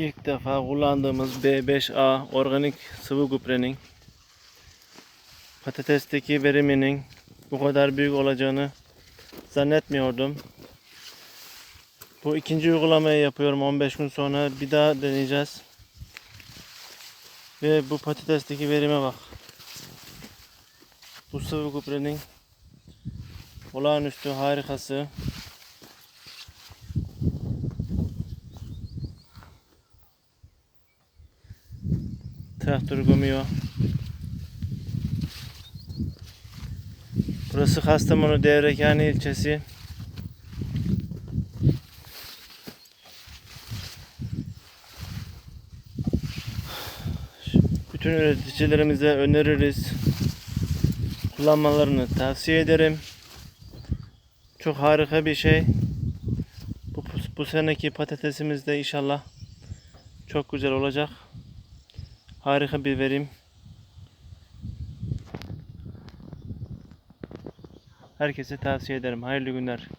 İlk defa kullandığımız B5A organik sıvı gübrenin patatesteki veriminin bu kadar büyük olacağını zannetmiyordum. Bu ikinci uygulamayı yapıyorum 15 gün sonra bir daha deneyeceğiz. Ve bu patatesteki verime bak. Bu sıvı gübrenin olağanüstü harikası. Traktör gömüyor. Burası Kastamonu Devrekani ilçesi. Bütün üreticilerimize öneririz. Kullanmalarını tavsiye ederim. Çok harika bir şey. Bu, bu seneki patatesimiz de inşallah çok güzel olacak. Harika bir verim. Herkese tavsiye ederim. Hayırlı günler.